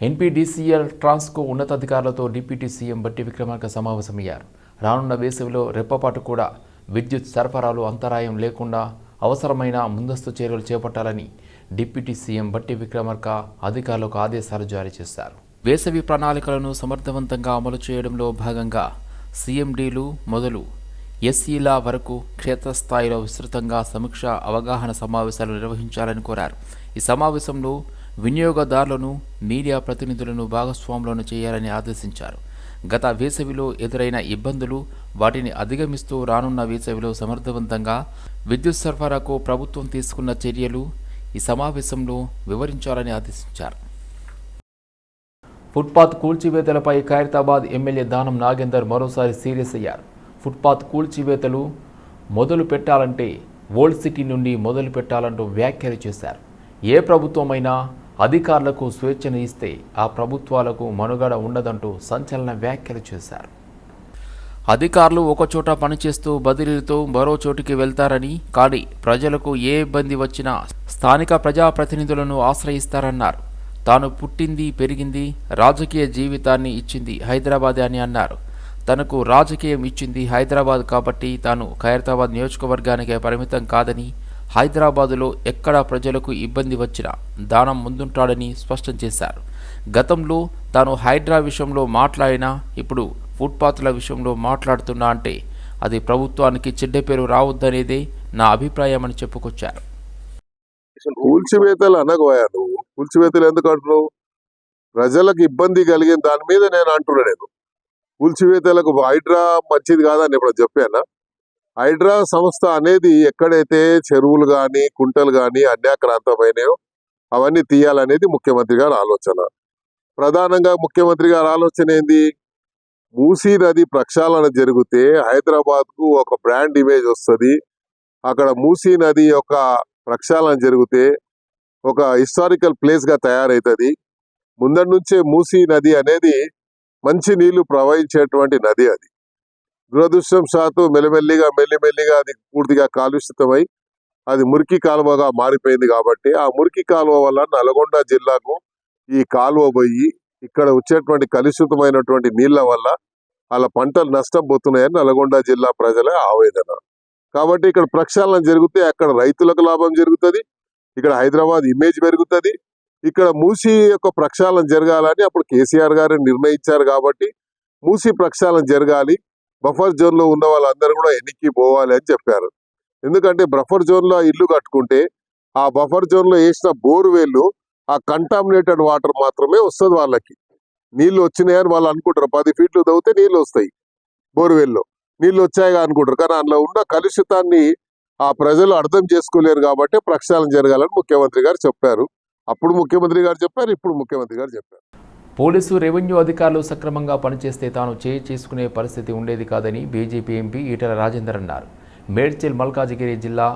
NPDCL Transco ఉన్నతాధికారులతో deputy CM బట్టి విక్రమార్క సమావేశమయ్యారు. రానున్న వేసవిలో రెప్పపాటు కూడా విద్యుత్ సరఫరాలు అంతరాయం లేకుండా అవసరమైన ముందస్తు చర్యలు చేపట్టాలని డిప్యూటీ సీఎం బట్టి విక్రమార్క అధికారులకు ఆదేశాలు జారీ చేశారు. వేసవి ప్రణాళికలను సమర్థవంతంగా అమలు చేయడంలో భాగంగా సీఎండీలు మొదలు ఎస్సీల వరకు క్షేత్రస్థాయిలో విస్తృతంగా సమీక్ష అవగాహన సమావేశాలు నిర్వహించాలని కోరారు. ఈ సమావేశంలో వినియోగదారులను మీడియా ప్రతినిధులను భాగస్వాములను చేయాలని ఆదేశించారు. గత వేసవిలో ఎదురైన ఇబ్బందులు వాటిని అధిగమిస్తూ రానున్న వేసవిలో సమర్థవంతంగా విద్యుత్ సరఫరాకు ప్రభుత్వం తీసుకున్న చర్యలు ఈ సమావేశంలో వివరించాలని ఆదేశించారు. ఫుట్పాత్ కూల్చివేతలపై ఖైరతాబాద్ ఎమ్మెల్యే దానం నాగేందర్ మరోసారి సీరియస్ అయ్యారు. ఫుట్పాత్ కూల్చివేతలు మొదలు పెట్టాలంటే ఓల్డ్ సిటీ నుండి మొదలు పెట్టాలంటూ వ్యాఖ్యలు చేశారు. ఏ ప్రభుత్వమైనా అధికారులకు స్వేచ్ఛను ఇస్తే ఆ ప్రభుత్వాలకు మనుగడ ఉండదంటూ సంచలన వ్యాఖ్యలు చేశారు. అధికారులు ఒకచోట పనిచేస్తూ బదిలీలతో మరో చోటికి వెళ్తారని కానీ ప్రజలకు ఏ ఇబ్బంది వచ్చినా స్థానిక ప్రజాప్రతినిధులను ఆశ్రయిస్తారన్నారు. తాను పుట్టింది పెరిగింది రాజకీయ జీవితాన్ని ఇచ్చింది హైదరాబాద్ అని అన్నారు. తనకు రాజకీయం ఇచ్చింది హైదరాబాద్ కాబట్టి తాను ఖైరతాబాద్ నియోజకవర్గానికే పరిమితం కాదని హైదరాబాదులో ఎక్కడ ప్రజలకు ఇబ్బంది వచ్చినా దానం ముందుంటాడని స్పష్టం చేశారు. గతంలో తాను హైడ్రా విషయంలో మాట్లాడినా ఇప్పుడు ఫుట్పాత్ల విషయంలో మాట్లాడుతున్నా అంటే అది ప్రభుత్వానికి చెడ్డ పేరు రావద్దనేదే నా అభిప్రాయం అని చెప్పుకొచ్చారు కూల్చివేతలు అనగోయా నువ్వు? కూల్చివేతలు ఎందుకు అంటున్నావు? ప్రజలకు ఇబ్బంది కలిగిన దాని మీద నేను అంటున్నా నేను. కూల్చివేతలకు హైడ్రా మంచిది కాదని ఇప్పుడు చెప్పానా? హైడ్రా సంస్థ అనేది ఎక్కడైతే చెరువులు కానీ కుంటలు గాని అన్యాక్రాంతమైనయో అవన్నీ తీయాలనేది ముఖ్యమంత్రి గారి ఆలోచన. ప్రధానంగా ముఖ్యమంత్రి గారి ఆలోచన ఏంది? మూసీ నది ప్రక్షాళన జరిగితే హైదరాబాద్కు ఒక బ్రాండ్ ఇమేజ్ వస్తుంది. అక్కడ మూసీ నది యొక్క ప్రక్షాళన జరిగితే ఒక హిస్టారికల్ ప్లేస్గా తయారవుతుంది ముందటి నుంచే మూసీ నది అనేది మంచి నీళ్ళు ప్రవహించేటువంటి నది అది. దురదృష్టం శాతం మెల్లమెల్లిగా మెల్లిమెల్లిగా అది పూర్తిగా కాలుష్యితమై అది మురికి కాలువగా మారిపోయింది కాబట్టి ఆ మురికి కాలువ వల్ల నల్గొండ జిల్లాకు ఈ కాలువ పోయి ఇక్కడ వచ్చేటువంటి కలుషితమైనటువంటి నీళ్ళ వల్ల వాళ్ళ పంటలు నష్టం పోతున్నాయని నల్గొండ జిల్లా ప్రజల ఆవేదన. కాబట్టి ఇక్కడ ప్రక్షాళన జరిగితే అక్కడ రైతులకు లాభం జరుగుతుంది ఇక్కడ హైదరాబాద్ ఇమేజ్ పెరుగుతుంది ఇక్కడ మూసీ యొక్క ప్రక్షాళన జరగాలని అప్పుడు కేసీఆర్ గారు నిర్ణయించారు కాబట్టి మూసీ ప్రక్షాళన జరగాలి బఫర్ జోన్లో ఉన్న వాళ్ళందరూ కూడా ఎన్నికి పోవాలి అని చెప్పారు. ఎందుకంటే బఫర్ జోన్లో ఇల్లు కట్టుకుంటే ఆ బఫర్ జోన్లో వేసిన బోర్వెల్ ఆ కంటామినేటెడ్ వాటర్ మాత్రమే వస్తుంది వాళ్ళకి. నీళ్ళు వచ్చినాయని వాళ్ళు అనుకుంటారు. పది ఫీట్లు తవ్వితే నీళ్ళు వస్తాయి బోర్వెల్లో నీళ్ళు వచ్చాయిగా అనుకుంటారు. కానీ అందులో ఉన్న కలుషితాన్ని ఆ ప్రజలు అర్థం చేసుకోలేరు కాబట్టి ప్రక్షాళన జరగాలని ముఖ్యమంత్రి గారు చెప్పారు. అప్పుడు ముఖ్యమంత్రి గారు చెప్పారు ఇప్పుడు ముఖ్యమంత్రి గారు చెప్పారు. పోలీసు రెవెన్యూ అధికారులు సక్రమంగా పనిచేస్తే తాను చేయి చేసుకునే పరిస్థితి ఉండేది కాదని బీజేపీ ఎంపీ ఈటల రాజేందర్ అన్నారు. మేడ్చల్ మల్కాజిగిరి జిల్లా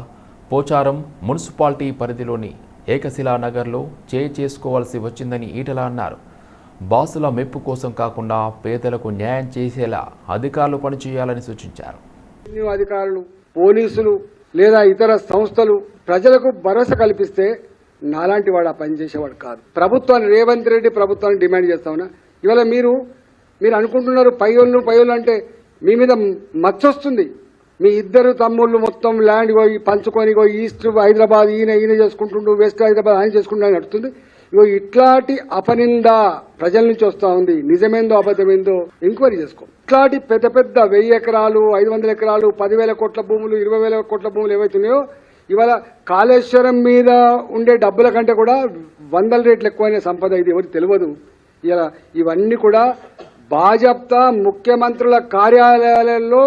పోచారం మున్సిపాలిటీ పరిధిలోని ఏకశిలా నగర్లో చేయి చేసుకోవాల్సి వచ్చిందని ఈటల అన్నారు. బాసుల మెప్పు కోసం కాకుండా పేదలకు న్యాయం చేసేలా అధికారులు పనిచేయాలని సూచించారు. అధికారులు పోలీసులు లేదా ఇతర సంస్థలు ప్రజలకు భరోసా కల్పిస్తే నాలాంటి వాడు ఆ పని చేసేవాడు కాదు. ప్రభుత్వాన్ని రేవంత్ రెడ్డి ప్రభుత్వాన్ని డిమాండ్ చేస్తామన్నా ఇవాళ మీరు మీరు అనుకుంటున్నారు పయ్యోళ్ళు పయ్యోళ్ళు అంటే మీ మీద మచ్చొస్తుంది మీ ఇద్దరు తమ్ముళ్ళు మొత్తం ల్యాండ్ పోయి పంచుకొని పోయి ఈస్ట్ హైదరాబాద్ ఈయన ఈయన చేసుకుంటుండు వెస్ట్ హైదరాబాద్ ఆయన చేసుకుంటూ నడుస్తుంది. ఇగో ఇట్లాంటి అపనింద ప్రజల నుంచి వస్తా ఉంది. నిజమేందో అబద్ధమేందో ఎంక్వైరీ చేసుకో. ఇట్లాంటి పెద్ద పెద్ద వెయ్యి ఎకరాలు ఐదు వందల ఎకరాలు పదివేల కోట్ల భూములు ఇరవై వేల కోట్ల భూములు ఏవైతున్నాయో ఇవాళ కాళేశ్వరం మీద ఉండే డబ్బుల కంటే కూడా వందల రేట్లు ఎక్కువైన సంపద ఇది ఎవరికి తెలియదు. ఇలా ఇవన్నీ కూడా భాజప్తా ముఖ్యమంత్రుల కార్యాలయాలలో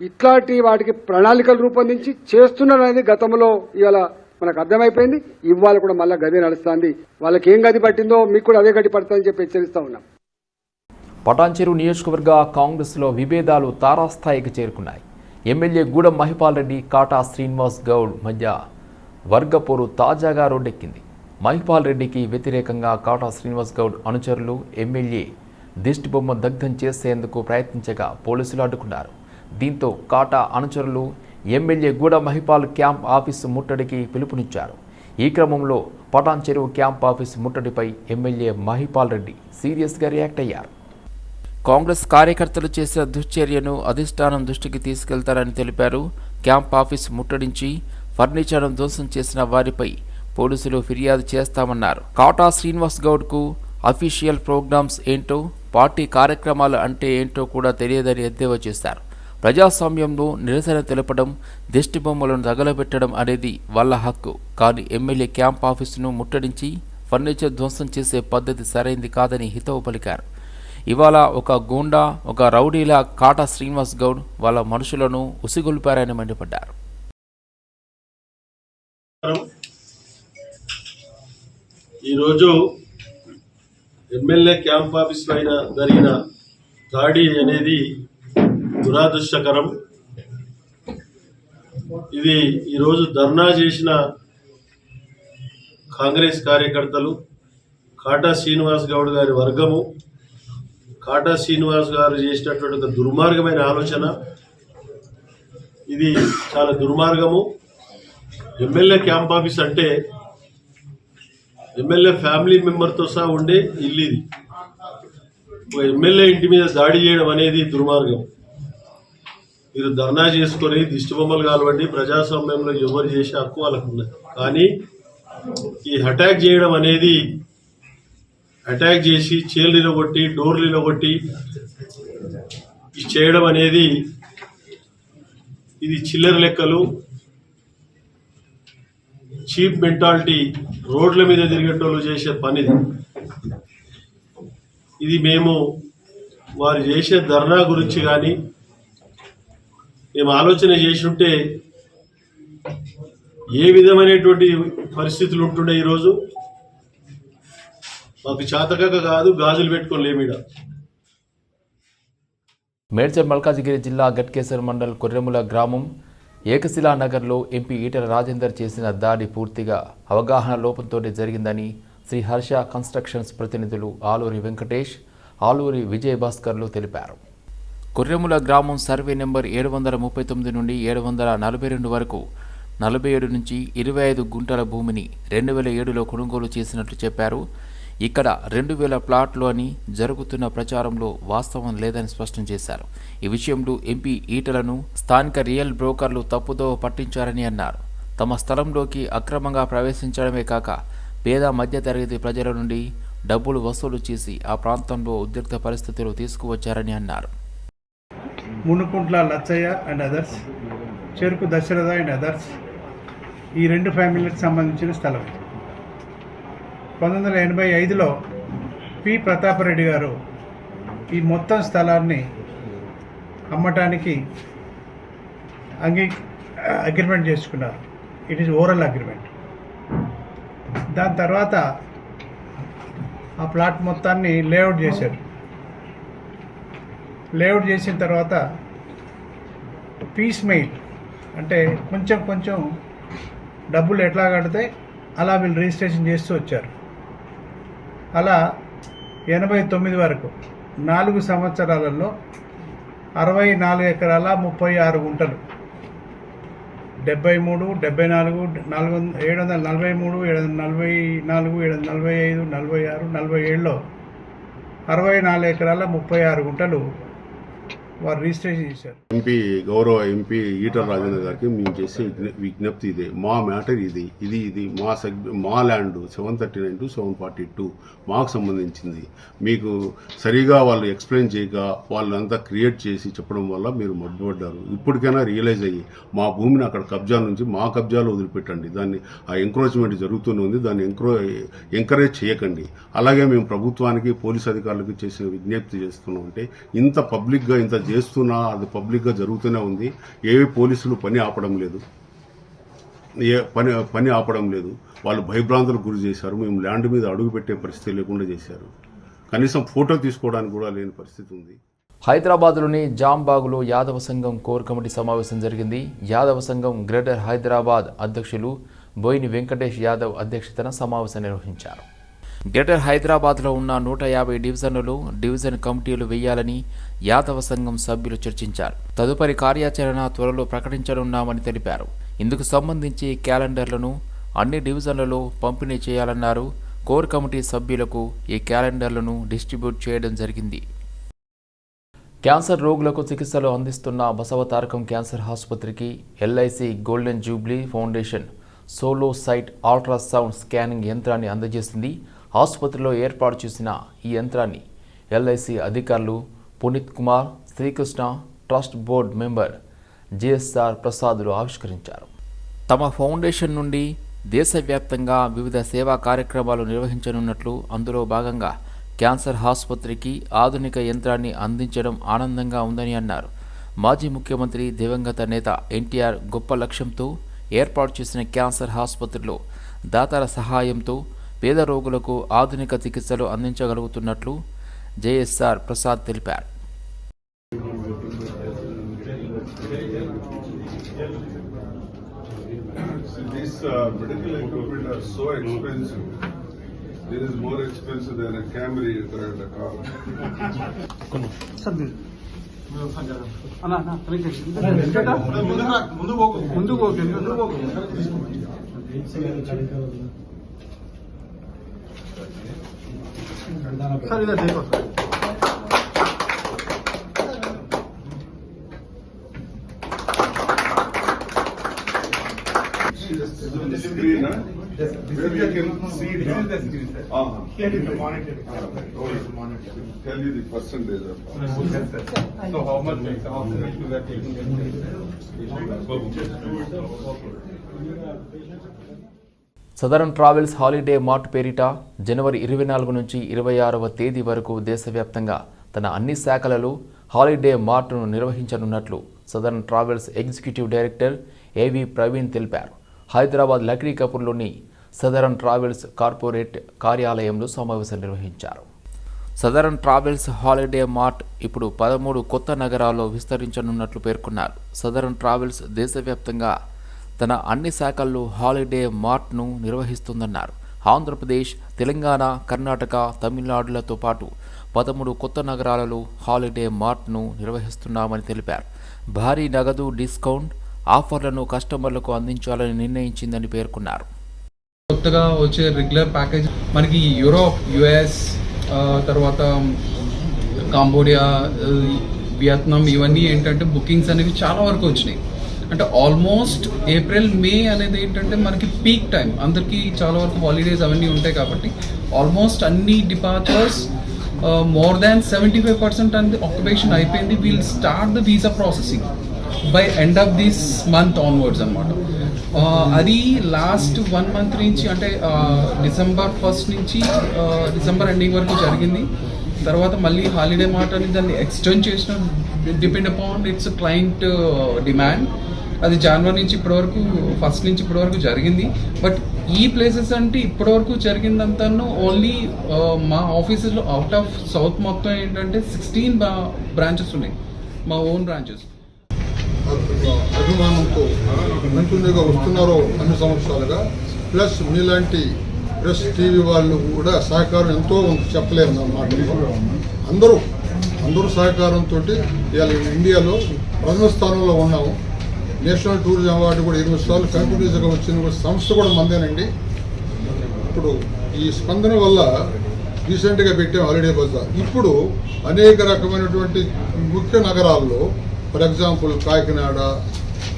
ఇట్లాంటి వాటికి ప్రణాళికలు రూపొందించి చేస్తున్నారనేది గతంలో ఇవాళ మనకు అర్థమైపోయింది. ఇవాళ కూడా మళ్ళీ గది నడుస్తుంది. వాళ్ళకి ఏం గది పట్టిందో మీకు కూడా అదే గది పడుతుందని చెప్పి హెచ్చరిస్తా ఉన్నాం. పటాన్చెరు నియోజకవర్గ కాంగ్రెస్లో విభేదాలు తారాస్థాయికి చేరుకున్నాయి. ఎమ్మెల్యే గూడెం మహిపాల్ రెడ్డి కాటా శ్రీనివాస్ గౌడ్ మధ్య వర్గపోరు తాజాగా రోడ్డెక్కింది. మహిపాల్ రెడ్డికి వ్యతిరేకంగా కాటా శ్రీనివాస్ గౌడ్ అనుచరులు ఎమ్మెల్యే దిష్టిబొమ్మ దగ్ధం చేసేందుకు ప్రయత్నించగా పోలీసులు అడ్డుకున్నారు. దీంతో కాటా అనుచరులు ఎమ్మెల్యే గూడ మహిపాల్ క్యాంప్ ఆఫీసు ముట్టడికి పిలుపునిచ్చారు. ఈ క్రమంలో పటాన్ చెరువు క్యాంప్ ఆఫీసు ముట్టడిపై ఎమ్మెల్యే మహిపాల్ రెడ్డి సీరియస్గా రియాక్ట్ అయ్యారు. కాంగ్రెస్ కార్యకర్తలు చేసిన దుశ్చర్యను అధిష్టానం దృష్టికి తీసుకెళ్తారని తెలిపారు. క్యాంప్ ఆఫీస్ ముట్టడించి ఫర్నిచర్ను ధ్వంసం చేసిన వారిపై పోలీసులు ఫిర్యాదు చేస్తామన్నారు. కాటా శ్రీనివాస్ గౌడ్కు అఫీషియల్ ప్రోగ్రామ్స్ ఏంటో పార్టీ కార్యక్రమాలు అంటే ఏంటో కూడా తెలియదని ఎద్దేవా చేశారు. ప్రజాస్వామ్యంలో నిరసన తెలపడం దిష్టి బొమ్మలను తగలబెట్టడం అనేది వాళ్ళ హక్కు. కానీ ఎమ్మెల్యే క్యాంప్ ఆఫీసును ముట్టడించి ఫర్నిచర్ ధ్వంసం చేసే పద్ధతి సరైంది కాదని హితవు పలికారు. ఇవాళ ఒక గూండా ఒక రౌడీలా కాటా శ్రీనివాస్ గౌడ్ వాళ్ళ మనుషులను ఉసిగొల్పారని మండిపడ్డారు. ఈరోజు ఎమ్మెల్యే క్యాంప్ ఆఫీస్ పైన జరిగిన దాడి అనేది దురాదృష్టకరం. ఇది ఈరోజు ధర్నా చేసిన కాంగ్రెస్ కార్యకర్తలు కాటా శ్రీనివాస్ గౌడ్ గారి వర్గము కాటా శ్రీనివాస్ గారు చేసినటువంటి ఒక దుర్మార్గమైన ఆలోచన. ఇది చాలా దుర్మార్గము. ఎమ్మెల్యే క్యాంప్ ఆఫీస్ అంటే ఎమ్మెల్యే ఫ్యామిలీ మెంబర్తో సహా ఉండే ఇల్లు ఇది. ఒక ఎమ్మెల్యే ఇంటి మీద దాడి చేయడం అనేది దుర్మార్గం. మీరు ధర్నా చేసుకొని దిష్టిబొమ్మలు బొమ్మలు ప్రజాస్వామ్యంలో ఎవరు చేసే హక్కు వాళ్ళకు ఉన్నది. కానీ ఈ అటాక్ చేయడం అనేది అటాక్ చేసి చీరలు కొట్టి డోర్లు కొట్టి ఇది చేయడం అనేది ఇది చిల్లర లెక్కలు చీప్ మెంటాలిటీ రోడ్ల మీద తిరిగేటోళ్ళు చేసే పని ఇది. ఇది మేము వారు చేసే ధర్నా గురించి కానీ మేము ఆలోచన చేసి ఉంటే ఏ విధమైనటువంటి పరిస్థితులు ఉంటుండే ఈరోజు మాకు చాతకక కాదు గాజులు పెట్టుకొని లేమిడ మేడ్చల్ మల్కాజిగిరి జిల్లా గట్కేసర్ మండల్ కొర్రెముల గ్రామం ఏకశిలా నగర్లో ఎంపీ ఈటల రాజేందర్ చేసిన దాడి పూర్తిగా అవగాహన లోపంతోనే జరిగిందని శ్రీ హర్ష కన్స్ట్రక్షన్స్ ప్రతినిధులు ఆలూరి వెంకటేష్ ఆలూరి విజయ్ భాస్కర్లు తెలిపారు. కొర్రెముల గ్రామం సర్వే నెంబర్ ఏడు వందల ముప్పై తొమ్మిది నుండి ఏడు వందల నలభై రెండు వరకు నలభై ఏడు నుంచి ఇరవై ఐదు గుంటల భూమిని రెండు వేల ఏడులో కొనుగోలు చేసినట్లు చెప్పారు. ఇక్కడ రెండు వేల ప్లాట్లు అని జరుగుతున్న ప్రచారంలో వాస్తవం లేదని స్పష్టం చేశారు. ఈ విషయంలో ఎంపీ ఈటలను స్థానిక రియల్ బ్రోకర్లు తప్పుదోవ పట్టించారని అన్నారు. తమ స్థలంలోకి అక్రమంగా ప్రవేశించడమే కాక పేద మధ్యతరగతి ప్రజల నుండి డబ్బులు వసూలు చేసి ఆ ప్రాంతంలో ఉద్రిక్త పరిస్థితులు తీసుకువచ్చారని అన్నారు. మునుకుంట్ల లచ్చయ్య అండ్ అదర్స్ చెరుకు దశరథ అండ్ అదర్స్ ఈ రెండు ఫ్యామిలీలకు సంబంధించిన స్థలం. పంతొమ్మిది వందల ఎనభై ఐదులో పి. ప్రతాపరెడ్డి గారు ఈ మొత్తం స్థలాన్ని అమ్మటానికి అంగీ అగ్రిమెంట్ చేసుకున్నారు. ఇట్ ఈజ్ ఓరల్ అగ్రిమెంట్ దాని తర్వాత ఆ ప్లాట్ మొత్తాన్ని లేఅవుట్ చేశారు. లేఅవుట్ చేసిన తర్వాత పీస్ మెయిల్ అంటే కొంచెం కొంచెం డబ్బులు ఎట్లా కడితే అలా వీళ్ళు రిజిస్ట్రేషన్ చేస్తూ వచ్చారు. అలా ఎనభై తొమ్మిది వరకు నాలుగు సంవత్సరాలలో అరవై నాలుగు ఎకరాల ముప్పై ఆరు గుంటలు. డెబ్బై మూడు డెబ్బై నాలుగు నాలుగు వంద ఏడు వందల నలభై మూడు ఏడు వందల నలభై నాలుగు ఏడు వందల నలభై ఐదు నలభై ఆరు నలభై ఏడులో అరవై నాలుగు ఎకరాల ముప్పై ఆరు గుంటలు వారు రిజిస్ట్రేషన్ చేశారు. ఎంపీ గౌరవ ఎంపీ ఈటల రాజేంద్ర గారికి మేము చేసే విజ్ఞ- విజ్ఞప్తి ఇదే. మా మ్యాటర్ ఇది ఇది ఇది. మా సెగ్ మా land seven thirty nine two seven forty two మాకు సంబంధించింది. మీకు సరిగా వాళ్ళు ఎక్స్ప్లెయిన్ చేయక వాళ్ళంతా క్రియేట్ చేసి చెప్పడం వల్ల మీరు మడ్డుపడ్డారు ఇప్పటికైనా రియలైజ్ అయ్యి మా భూమిని అక్కడ కబ్జా నుంచి మా కబ్జాలో వదిలిపెట్టండి. దాన్ని ఆ ఎంక్రోచ్మెంట్ జరుగుతూనే ఉంది. దాన్ని ఎంక్రో ఎంకరేజ్ చేయకండి. అలాగే మేము ప్రభుత్వానికి పోలీస్ అధికారులకు చేసిన విజ్ఞప్తి చేస్తున్నాం అంటే ఇంత పబ్లిక్గా ఇంత చేస్తున్నా అది పబ్లిక్గా జరుగుతూనే ఉంది. ఏవి పోలీసులు పని ఆపడం లేదు. ఏ పని పని ఆపడం లేదు. వాళ్ళు భయభ్రాంతులకు గురి చేశారు. మేము ల్యాండ్ మీద అడుగు పెట్టే పరిస్థితి లేకుండా చేశారు. కనీసం ఫోటో తీసుకోవడానికి కూడా లేని పరిస్థితి ఉంది. హైదరాబాద్లోని జాంబాగులో యాదవ సంఘం కోర్ కమిటీ సమావేశం జరిగింది. యాదవ సంఘం గ్రేటర్ హైదరాబాద్ అధ్యక్షులు బోయిని వెంకటేష్ యాదవ్ అధ్యక్షతన సమావేశం నిర్వహించారు. గ్రేటర్ హైదరాబాద్లో ఉన్న నూట యాభై డివిజన్లలో డివిజన్ కమిటీలు వేయాలని యాదవ సంఘం సభ్యులు చర్చించారు. తదుపరి కార్యాచరణ త్వరలో ప్రకటించనున్నామని తెలిపారు. ఇందుకు సంబంధించి క్యాలెండర్లను అన్ని డివిజన్లలో పంపిణీ చేయాలన్నారు. కోర్ కమిటీ సభ్యులకు ఈ క్యాలెండర్లను డిస్ట్రిబ్యూట్ చేయడం జరిగింది. క్యాన్సర్ రోగులకు చికిత్సలు అందిస్తున్న బసవతారకం క్యాన్సర్ ఆసుపత్రికి LIC golden jubilee foundation solo site ultrasound scanning యంత్రాన్ని అందజేసింది. ఆసుపత్రిలో ఏర్పాటు చేసిన ఈ యంత్రాన్ని ఎల్ఐసి అధికారులు Puneeth Kumar Srikrishna trust board member GSR ప్రసాదులు ఆవిష్కరించారు. తమ ఫౌండేషన్ నుండి దేశవ్యాప్తంగా వివిధ సేవా కార్యక్రమాలు నిర్వహించనున్నట్లు అందులో భాగంగా క్యాన్సర్ ఆసుపత్రికి ఆధునిక యంత్రాన్ని అందించడం ఆనందంగా ఉందని అన్నారు. మాజీ ముఖ్యమంత్రి దివంగత నేత ఎన్టీఆర్ గొప్ప లక్ష్యంతో ఏర్పాటు చేసిన క్యాన్సర్ ఆసుపత్రిలో దాతల సహాయంతో పేద రోగులకు ఆధునిక చికిత్సలు అందించగలుగుతున్నట్లు జేఎస్ఆర్ ప్రసాద్ తెలిపారు. ముందు పోకు. ముందు పోకు ముందు పోకు? Sir is the monitor. Tell you the. So how much. Southern travels holiday mart పేరిట జనవరి ఇరవై నాలుగు నుంచి ఇరవై ఆరవ తేదీ వరకు దేశవ్యాప్తంగా తన అన్ని శాఖలలో హాలిడే మార్ట్ను నిర్వహించనున్నట్లు southern travels executive director A V Praveen తెలిపారు. హైదరాబాద్ లక్డీ కపూర్లోని సదరన్ ట్రావెల్స్ కార్పొరేట్ కార్యాలయంలో సమావేశం నిర్వహించారు. సదరన్ ట్రావెల్స్ హాలిడే మార్ట్ ఇప్పుడు పదమూడు కొత్త నగరాల్లో విస్తరించనున్నట్లు పేర్కొన్నారు. సదరన్ ట్రావెల్స్ దేశవ్యాప్తంగా తన అన్ని శాఖల్లో హాలిడే మార్ట్ను నిర్వహిస్తుందన్నారు. ఆంధ్రప్రదేశ్ తెలంగాణ కర్ణాటక తమిళనాడులతో పాటు పదమూడు కొత్త నగరాలలో హాలిడే మార్ట్ను నిర్వహిస్తున్నామని తెలిపారు. భారీ నగదు డిస్కౌంట్ ఆఫర్లను కస్టమర్లకు అందించాలని నిర్ణయించిందని పేర్కొన్నారు. కొత్తగా వచ్చే రెగ్యులర్ ప్యాకేజ్ మనకి యూరోప్ యుఎస్ తర్వాత కాంబోడియా వియత్నాం ఇవన్నీ ఏంటంటే బుకింగ్స్ అనేవి చాలా వరకు వచ్చినాయి. అంటే ఆల్మోస్ట్ ఏప్రిల్ మే అనేది ఏంటంటే మనకి పీక్ టైం అందరికీ చాలా వరకు హాలిడేస్ అవన్నీ ఉంటాయి కాబట్టి ఆల్మోస్ట్ అన్ని departures more than seventy five percent అనేది ఆక్యుపేషన్ అయిపోయింది. We'll start the visa processing by end of this month onwards అనమాట అది లాస్ట్ వన్ మంత్ నుంచి అంటే uh, డిసెంబర్ ఫస్ట్ నుంచి uh, డిసెంబర్ ఎండింగ్ వరకు జరిగింది. తర్వాత మళ్ళీ హాలిడే మాట అని దాన్ని ఎక్స్టెండ్ చేసిన depend upon its client uh, demand. అది జనవరి నుంచి ఇప్పటివరకు ఫస్ట్ నుంచి ఇప్పటివరకు జరిగింది. బట్ ఈ ప్లేసెస్ అంటే ఇప్పటివరకు జరిగిందంతాను ఓన్లీ uh, మా ఆఫీసెస్లో అవుట్ ఆఫ్ సౌత్ మొత్తం ఏంటంటే సిక్స్టీన్ బ్రాంచెస్ ఉన్నాయి. మా ఓన్ బ్రాంచెస్ అభిమానంతో మంచిగా వస్తున్నారో అన్ని సంవత్సరాలుగా. ప్లస్ మీలాంటి ప్రెస్ టీవీ వాళ్ళు కూడా సహకారం ఎంతో ఉంది చెప్పలేము నా అందరూ అందరూ సహకారంతో ఇవాళ ఇండియాలో ప్రథమ స్థానంలో ఉన్నాము. నేషనల్ టూరిజం అవార్డు కూడా ఇరవై సార్లు కంటిన్యూస్గా వచ్చింది సంస్థ కూడా మందేనండి. ఇప్పుడు ఈ స్పందన వల్ల రీసెంట్గా పెట్టాం హాలిడే బజార్. ఇప్పుడు అనేక రకమైనటువంటి ముఖ్య నగరాల్లో ఫర్ ఎగ్జాంపుల్ కాకినాడ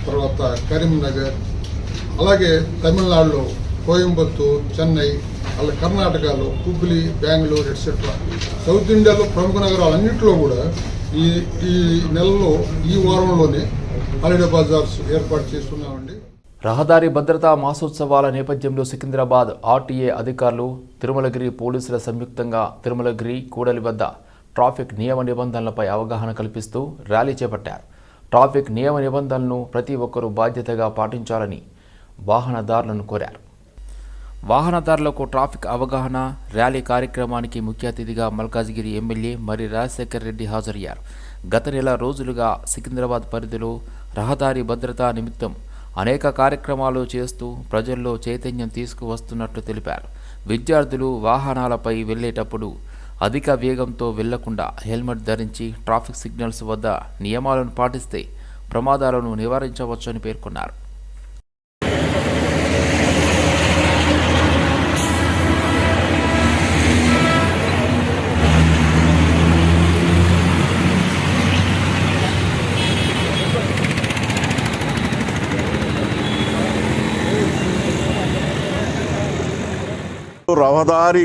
తర్వాత కరీంనగర్ అలాగే తమిళనాడులో కోయంబత్తూర్ చెన్నై అలా కర్ణాటకలో హుబ్లీ బెంగళూరు ఎట్సెట్రా సౌత్ ఇండియాలో ప్రముఖ నగరాలన్నింటిలో కూడా ఈ ఈ నెలలో ఈ వారంలోనే హాలిడే బజార్స్ ఏర్పాటు చేస్తున్నామండి. రహదారి భద్రతా మాసోత్సవాల నేపథ్యంలో సికింద్రాబాద్ ఆర్టీఏ అధికారులు తిరుమలగిరి పోలీసుల సంయుక్తంగా తిరుమలగిరి కూడలి వద్ద ట్రాఫిక్ నియమ నిబంధనలపై అవగాహన కల్పిస్తూ ర్యాలీ చేపట్టారు. ట్రాఫిక్ నియమ నిబంధనలను ప్రతి ఒక్కరూ బాధ్యతగా పాటించాలని వాహనదారులను కోరారు. వాహనదారులకు ట్రాఫిక్ అవగాహన ర్యాలీ కార్యక్రమానికి ముఖ్య అతిథిగా మల్కాజ్గిరి ఎమ్మెల్యే మరి రాజశేఖర్ రెడ్డి హాజరయ్యారు. గత నెల రోజులుగా సికింద్రాబాద్ పరిధిలో రహదారి భద్రతా నిమిత్తం అనేక కార్యక్రమాలు చేస్తూ ప్రజల్లో చైతన్యం తీసుకువస్తున్నట్లు తెలిపారు. విద్యార్థులు వాహనాలపై వెళ్ళేటప్పుడు అధిక వేగంతో వెళ్ళకుండా హెల్మెట్ ధరించి ట్రాఫిక్ సిగ్నల్స్ వద్ద నియమాలను పాటిస్తే ప్రమాదాలను నివారించవచ్చని పేర్కొన్నారు. రహదారి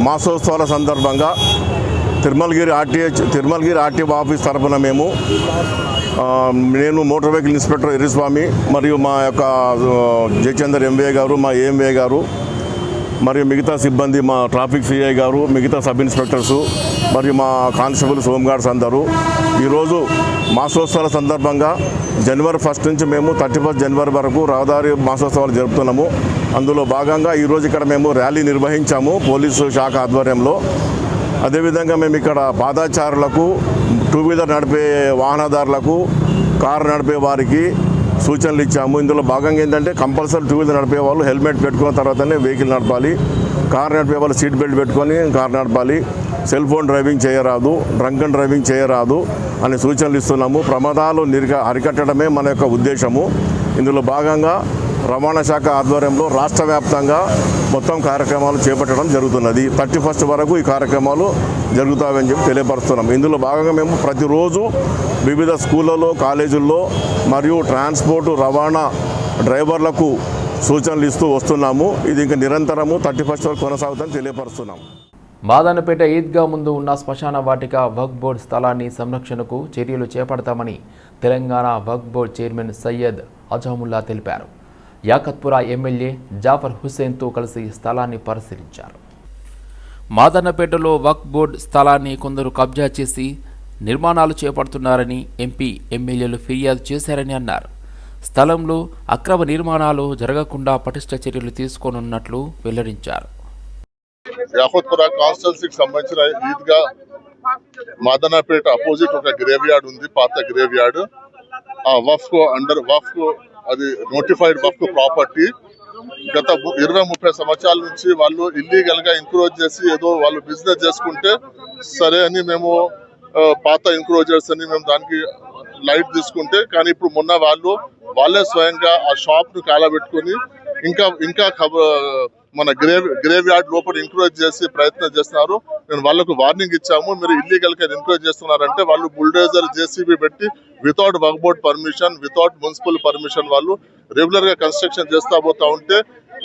మాసోత్సవాల సందర్భంగా Tirumalagiri RTH Tirumalagiri RTO office తరఫున మేము నేను మోటార్ వెహికల్ ఇన్స్పెక్టర్ ఎర్రిస్వామి మరియు మా యొక్క జయచందర్ ఎంవే గారు మా ఏఎంవే గారు మరియు మిగతా సిబ్బంది మా ట్రాఫిక్ సిఐ గారు మిగతా సబ్ ఇన్స్పెక్టర్సు మరియు మా కానిస్టేబుల్స్ హోంగార్డ్స్ అందరూ ఈరోజు మాసోత్సవాల సందర్భంగా జనవరి ఫస్ట్ నుంచి మేము థర్టీ ఫస్ట్ జనవరి వరకు రహదారి మాసోత్సవాలు జరుపుతున్నాము. అందులో భాగంగా ఈరోజు ఇక్కడ మేము ర్యాలీ నిర్వహించాము పోలీసు శాఖ ఆధ్వర్యంలో. అదేవిధంగా మేము ఇక్కడ పాదాచారులకు టూ వీలర్ నడిపే వాహనదారులకు కారు నడిపే వారికి సూచనలు ఇచ్చాము. ఇందులో భాగంగా ఏంటంటే కంపల్సరీ టూ వీలర్ నడిపే వాళ్ళు హెల్మెట్ పెట్టుకున్న తర్వాతనే వెహికల్ నడపాలి. కార్ నడిపే వాళ్ళు సీట్ బెల్ట్ పెట్టుకొని కార్ నడపాలి. సెల్ ఫోన్ డ్రైవింగ్ చేయరాదు. డ్రంక్ అండ్ డ్రైవింగ్ చేయరాదు అనే సూచనలు ఇస్తున్నాము. ప్రమాదాలు నిరిక అరికట్టడమే మన యొక్క ఉద్దేశము. ఇందులో భాగంగా రవాణా శాఖ ఆధ్వర్యంలో రాష్ట్ర వ్యాప్తంగా మొత్తం కార్యక్రమాలు చేపట్టడం జరుగుతున్నది. థర్టీ ఫస్ట్ వరకు ఈ కార్యక్రమాలు జరుగుతాయని చెప్పి తెలియపరుస్తున్నాం. ఇందులో భాగంగా మేము ప్రతిరోజు వివిధ స్కూళ్ళలో కాలేజీల్లో మరియు ట్రాన్స్పోర్టు రవాణా డ్రైవర్లకు సూచనలు ఇస్తూ వస్తున్నాము. ఇది ఇంకా నిరంతరము థర్టీ ఫస్ట్ వరకు కొనసాగుతుందని తెలియపరుస్తున్నాం. మాదానపేట ఈద్గా ముందు ఉన్న శ్మశాన వాటిక వక్ బోర్డ్ స్థలాన్ని సంరక్షణకు చర్యలు చేపడతామని తెలంగాణ వక్ బోర్డ్ చైర్మన్ సయ్యద్ అజాముల్లా తెలిపారు. యాకత్పురా ఎమ్మెల్యే జాఫర్ హుస్సేన్తో కలిసి స్థలాన్ని పరిశీలించారు. మాదన్నపేటలో వక్ బోర్డ్ స్థలాన్ని కొందరు కబ్జా చేసి నిర్మాణాలు చేపడుతున్నారని ఎంపీ ఎమ్మెల్యేలు ఫిర్యాదు చేశారని అన్నారు. స్థలంలో అక్రమ నిర్మాణాలు జరగకుండా పటిష్ట చర్యలు తీసుకోనున్నట్లు వెల్లడించారు. యాహోత్పుర కాన్స్టెన్సీకి సంబంధించిన ఈద్గా మాదనాపేట అపోజిట్ ఒక గ్రేవ్ యార్డ్ ఉంది పాత గ్రేవ్ యార్డ్ ఆ వఫ్ అండర్ వఫ్ అది నోటిఫైడ్ బఫ్ ప్రాపర్టీ గత ఇరవై ముప్పై సంవత్సరాల నుంచి వాళ్ళు ఇల్లీగల్గా ఎంక్రోజ్ చేసి ఏదో వాళ్ళు బిజినెస్ చేసుకుంటే సరే అని మేము పాత ఎంక్రోజర్స్ అని మేము దానికి లైట్ తీసుకుంటే కానీ ఇప్పుడు మొన్న వాళ్ళు వాళ్ళే స్వయంగా ఆ షాప్ను కాలబెట్టుకొని ఇంకా ఇంకా కబ మన గ్రేవ్ గ్రేవ్ యార్డ్ లోపల ఎంక్రోజ్ చేసి ప్రయత్నం చేస్తున్నారు. నేను వాళ్ళకు వార్నింగ్ ఇచ్చాము. మీరు ఇల్లీగల్గా ఎంక్రోజ్ చేస్తున్నారంటే వాళ్ళు బుల్డోజర్ జేసీబీ పెట్టి without work board permission without municipal permission వాళ్ళు రెగ్యులర్గా కన్స్ట్రక్షన్ చేస్తా పోతా ఉంటే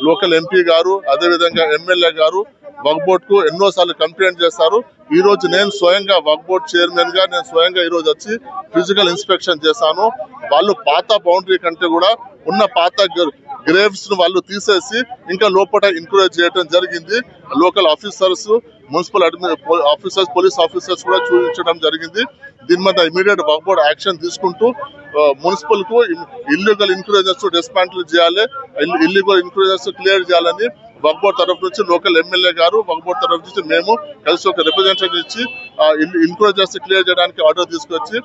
లోకల్ ఎంపీ గారు అదే విధంగా ఎమ్మెల్యే గారు వక్బోర్డ్కు ఎన్నో సార్లు కంప్లైంట్ చేస్తారు. ఈ రోజు నేను స్వయంగా వక్బోర్డ్ చైర్మన్గా నేను స్వయంగా ఈ రోజు వచ్చి ఫిజికల్ ఇన్స్పెక్షన్ చేశాను. వాళ్ళు పాత బౌండరీ కంటే కూడా ఉన్న పాత గ్రేవ్స్ను వాళ్ళు తీసేసి ఇంకా లోపల ఎంకరేజ్ చేయడం జరిగింది. Local officers municipal admin officers police officers కూడా చూపించడం జరిగింది. దీని మీద ఇమీడియట్ వర్క్ బోర్డ్ యాక్షన్ తీసుకుంటూ మున్సిపల్కు ఇల్లీగల్ ఇన్క్రోజర్స్ డిస్మాంటిల్ చేయాలి. ఇల్లీగల్ ఇన్క్రోజర్స్ క్లియర్ చేయాలని వగ్బోర్ తరఫు నుంచి లోకల్ ఎమ్మెల్యే గారు వగ్బోర్ తరఫు నుంచి మేము కలిసి ఒక రిప్రజెంటేటివ్ ఇచ్చి ఇన్క్రోజర్స్ క్లియర్ చేయడానికి ఆర్డర్ తీసుకొచ్చి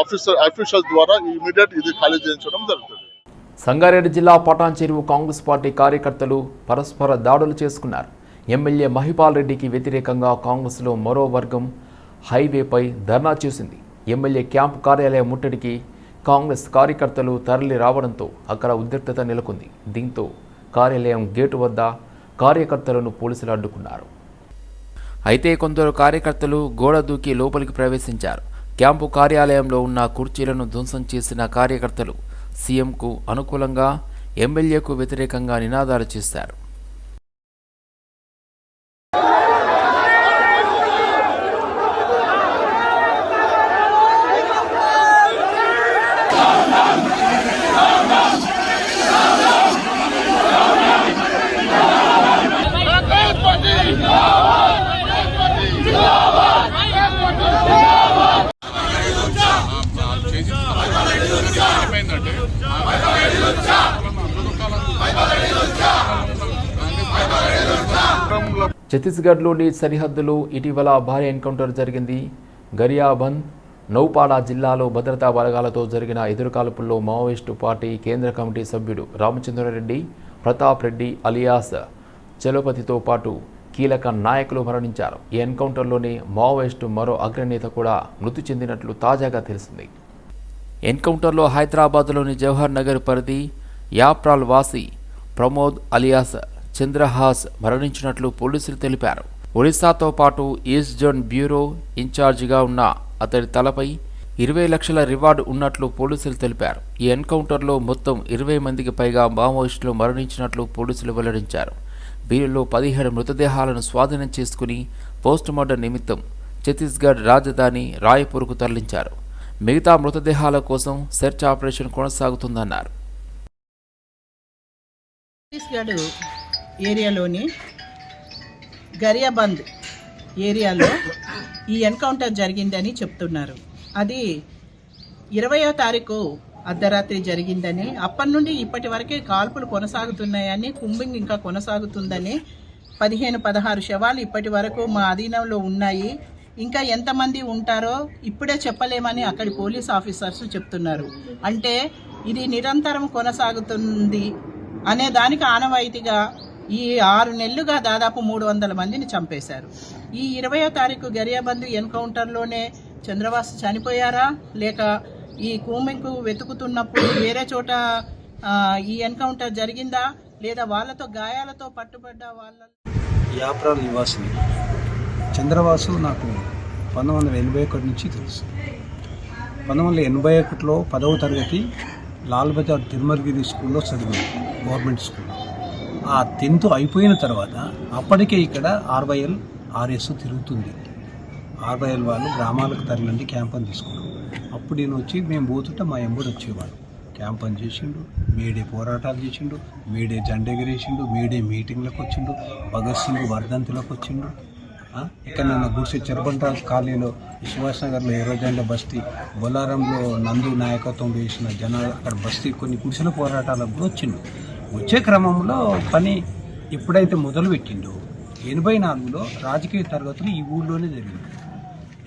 ఆఫీసర్ అఫీషియల్స్ ద్వారా ఇమీడియట్ ఇది ఖాళీ చేయించడం జరుగుతుంది. సంగారెడ్డి జిల్లా పటాన్చెరువు కాంగ్రెస్ పార్టీ కార్యకర్తలు పరస్పర దాడులు చేసుకున్నారు. ఎమ్మెల్యే మహిపాల్ రెడ్డికి వ్యతిరేకంగా కాంగ్రెస్లో మరో వర్గం హైవేపై ధర్నా చేసింది. ఎమ్మెల్యే క్యాంపు కార్యాలయం ముట్టడికి కాంగ్రెస్ కార్యకర్తలు తరలి రావడంతో అక్కడ ఉద్రిక్తత నెలకొంది. దీంతో కార్యాలయం గేటు వద్ద కార్యకర్తలను పోలీసులు అడ్డుకున్నారు. అయితే కొందరు కార్యకర్తలు గోడ దూకి లోపలికి ప్రవేశించారు. క్యాంపు కార్యాలయంలో ఉన్న కుర్చీలను ధ్వంసం చేసిన కార్యకర్తలు సీఎంకు అనుకూలంగా ఎమ్మెల్యేకు వ్యతిరేకంగా నినాదాలు చేశారు. ఛత్తీస్గఢ్లోని సరిహద్దులో ఇటీవల భారీ ఎన్కౌంటర్ జరిగింది. గరియాబంద్ నౌపాడా జిల్లాలో భద్రతా బలగాలతో జరిగిన ఎదురుకాల్పుల్లో మావోయిస్టు పార్టీ కేంద్ర కమిటీ సభ్యుడు రామచంద్రారెడ్డి ప్రతాప్ రెడ్డి అలియాస్ చలపతితో పాటు కీలక నాయకులు మరణించారు. ఈ ఎన్కౌంటర్లోనే మావోయిస్టు మరో అగ్రనేత కూడా మృతి చెందినట్లు తాజాగా తెలిసింది. ఎన్కౌంటర్లో హైదరాబాద్లోని జవహర్ నగర్ పరిధి యాప్రాల్ వాసి ప్రమోద్ అలియాస్ చంద్రహాస్ మరణించినట్లు పోలీసులు తెలిపారు. ఒడిశాతో పాటు ఈస్ట్ జోన్ బ్యూరో ఇన్ఛార్జిగా ఉన్న అతడి తలపై ఇరవై లక్షల రివార్డు ఉన్నట్లు పోలీసులు తెలిపారు. ఈ ఎన్కౌంటర్లో మొత్తం ఇరవై మందికి పైగా మావోయిస్టులు మరణించినట్లు పోలీసులు వెల్లడించారు. వీరిలో పదిహేడు మృతదేహాలను స్వాధీనం చేసుకుని పోస్టుమార్టం నిమిత్తం ఛత్తీస్గఢ్ రాజధాని రాయ్పూర్కు తరలించారు. మిగతా మృతదేహాల కోసం సెర్చ్ ఆపరేషన్ కొనసాగుతుందన్నారు. ఏరియాలోని గరియాబంద్ ఏరియాలో ఈ ఎన్కౌంటర్ జరిగిందని చెప్తున్నారు. అది ఇరవయో తారీఖు అర్ధరాత్రి జరిగిందని అప్పటి నుండి ఇప్పటి వరకే కాల్పులు కొనసాగుతున్నాయని కుంబింగ్ ఇంకా కొనసాగుతుందని పదిహేను పదహారు శవాలు ఇప్పటి వరకు మా అధీనంలో ఉన్నాయి. ఇంకా ఎంతమంది ఉంటారో ఇప్పుడే చెప్పలేమని అక్కడి పోలీస్ ఆఫీసర్స్ చెప్తున్నారు. అంటే ఇది నిరంతరం కొనసాగుతుంది అనే దానికి ఆనవాయితీగా ఈ ఆరు నెలలుగా దాదాపు మూడు వందల మందిని చంపేశారు. ఈ ఇరవయో తారీఖు గరియాబంద్ ఎన్కౌంటర్లోనే చంద్రవాసు చనిపోయారా? లేక ఈ కూమెంకు వెతుకుతున్నప్పుడు వేరే చోట ఈ ఎన్కౌంటర్ జరిగిందా? లేదా వాళ్ళతో గాయాలతో పట్టుబడ్డ వాళ్ళ యాప్రా నివాసిని. చంద్రవాసు నాకు పంతొమ్మిది వందల ఎనభై ఒకటి నుంచి తెలుసు. పంతొమ్మిది వందల ఎనభై ఒకటిలో పదవ తరగతి లాల్ బజార్ తిరుమలగిరి స్కూల్లో చదివాను గవర్నమెంట్ స్కూల్ ఆ టెన్త్ అయిపోయిన తర్వాత అప్పటికే ఇక్కడ ఆర్వైఎల్ ఆర్ఎస్ తిరుగుతుంది. ఆర్వైఎల్ వాళ్ళు గ్రామాలకు తరలండి క్యాంప్ అని తీసుకున్నాం అప్పుడు నేను వచ్చి మేము పోతుంటే మా ఎంబడి వచ్చేవాడు. క్యాంప్ అని చేసిండు మేడే పోరాటాలు చేసిండు మేడే జెండెగరేసిండు మేడే మీటింగ్లకు వచ్చిండు భగత్ సింగ్ వర్ధంతిలోకి వచ్చిండు. ఇక్కడ నన్ను గుడిసె చెరబంట కాలనీలో సుభాష్ నగర్లో ఎర్రజెండ బస్తీ బొల్లారంలో నందు నాయకత్వం వేసిన జనాలు అక్కడ బస్తీ కొన్ని గుడిసెల పోరాటాలకు కూడా వచ్చిండు. వచ్చే క్రమంలో పని ఎప్పుడైతే మొదలుపెట్టిండో ఎనభై నాలుగులో రాజకీయ తరగతులు ఈ ఊళ్ళోనే జరిగింది.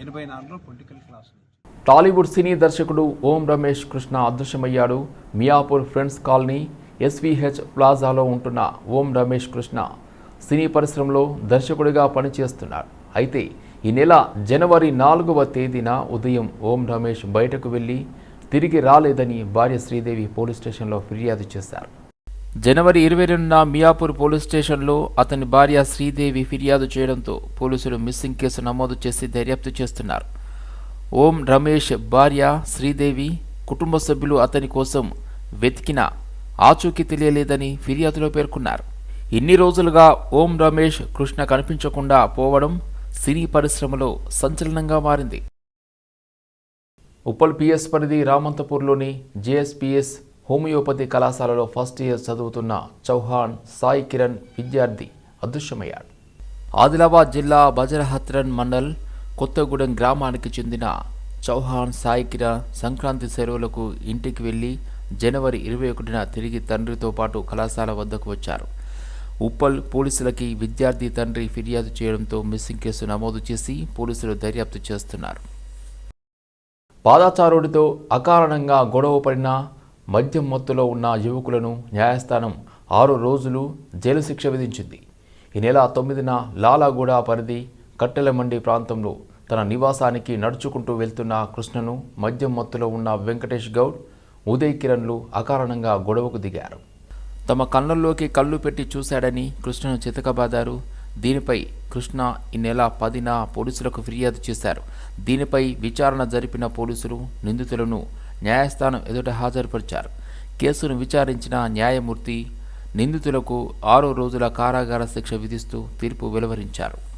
ఎనభై నాలుగులో పొలిటికల్ క్లాసులు టాలీవుడ్ సినీ దర్శకుడు ఓం రమేష్ కృష్ణ అదృశ్యమయ్యాడు. మియాపూర్ ఫ్రెండ్స్ కాలనీ ఎస్వీహెచ్ ప్లాజాలో ఉంటున్న ఓం రమేష్ కృష్ణ సినీ పరిశ్రమలో దర్శకుడిగా పనిచేస్తున్నాడు. అయితే ఈ నెల జనవరి నాలుగవ తేదీన ఉదయం ఓం రమేష్ బయటకు వెళ్ళి తిరిగి రాలేదని భార్య శ్రీదేవి పోలీస్ స్టేషన్లో ఫిర్యాదు చేశారు. జనవరి ఇరవై రెండున మియాపూర్ పోలీస్ స్టేషన్లో అతని భార్య శ్రీదేవి ఫిర్యాదు చేయడంతో పోలీసులు మిస్సింగ్ కేసు నమోదు చేసి దర్యాప్తు చేస్తున్నారు. ఓం రమేష్ భార్య శ్రీదేవి కుటుంబ సభ్యులు అతని కోసం వెతికిన ఆచూకీ తెలియలేదని ఫిర్యాదులో పేర్కొన్నారు. ఇన్ని రోజులుగా ఓం రమేష్ కృష్ణ కనిపించకుండా పోవడం సినీ పరిశ్రమలో సంచలనంగా మారింది. ఉప్పల్ పిఎస్ పరిధి రామంతపూర్లోని జేఎస్పిఎస్ హోమియోపతి కళాశాలలో ఫస్ట్ ఇయర్ చదువుతున్న చౌహాన్ సాయి కిరణ్ విద్యార్థి అదృశ్యమయ్యాడు. ఆదిలాబాద్ జిల్లా బజరహత్రన్ మండల్ కొత్తగూడెం గ్రామానికి చెందిన చౌహాన్ సాయి కిరణ్ సంక్రాంతి సెలవులకు ఇంటికి వెళ్ళి జనవరి ఇరవై ఒకటిన తిరిగి తండ్రితో పాటు కళాశాల వద్దకు వచ్చారు. ఉప్పల్ పోలీసులకి విద్యార్థి తండ్రి ఫిర్యాదు చేయడంతో మిస్సింగ్ కేసు నమోదు చేసి పోలీసులు దర్యాప్తు చేస్తున్నారు. పాదాచారుడితో అకారణంగా గొడవ పడిన మద్యం మత్తులో ఉన్న యువకులను న్యాయస్థానం ఆరు రోజులు జైలు శిక్ష విధించింది. ఈ నెల తొమ్మిదిన లాలాగూడ పరిధి కట్టెలమండి ప్రాంతంలో తన నివాసానికి నడుచుకుంటూ వెళ్తున్న కృష్ణను మద్యం మత్తులో ఉన్న వెంకటేష్ గౌడ్ ఉదయ్ కిరణ్లు అకారణంగా గొడవకు దిగారు. తమ కళ్ళల్లోకి కళ్ళు పెట్టి చూశాడని కృష్ణను చితకబాదారు. దీనిపై కృష్ణ ఈ నెల పదిన పోలీసులకు ఫిర్యాదు చేశారు. దీనిపై విచారణ జరిపిన పోలీసులు నిందితులను న్యాయస్థానం ఎదుట హాజరుపరిచారు. కేసును విచారించిన న్యాయమూర్తి నిందితులకు ఆరు రోజుల కారాగార శిక్ష విధిస్తూ తీర్పు వెలువరించారు.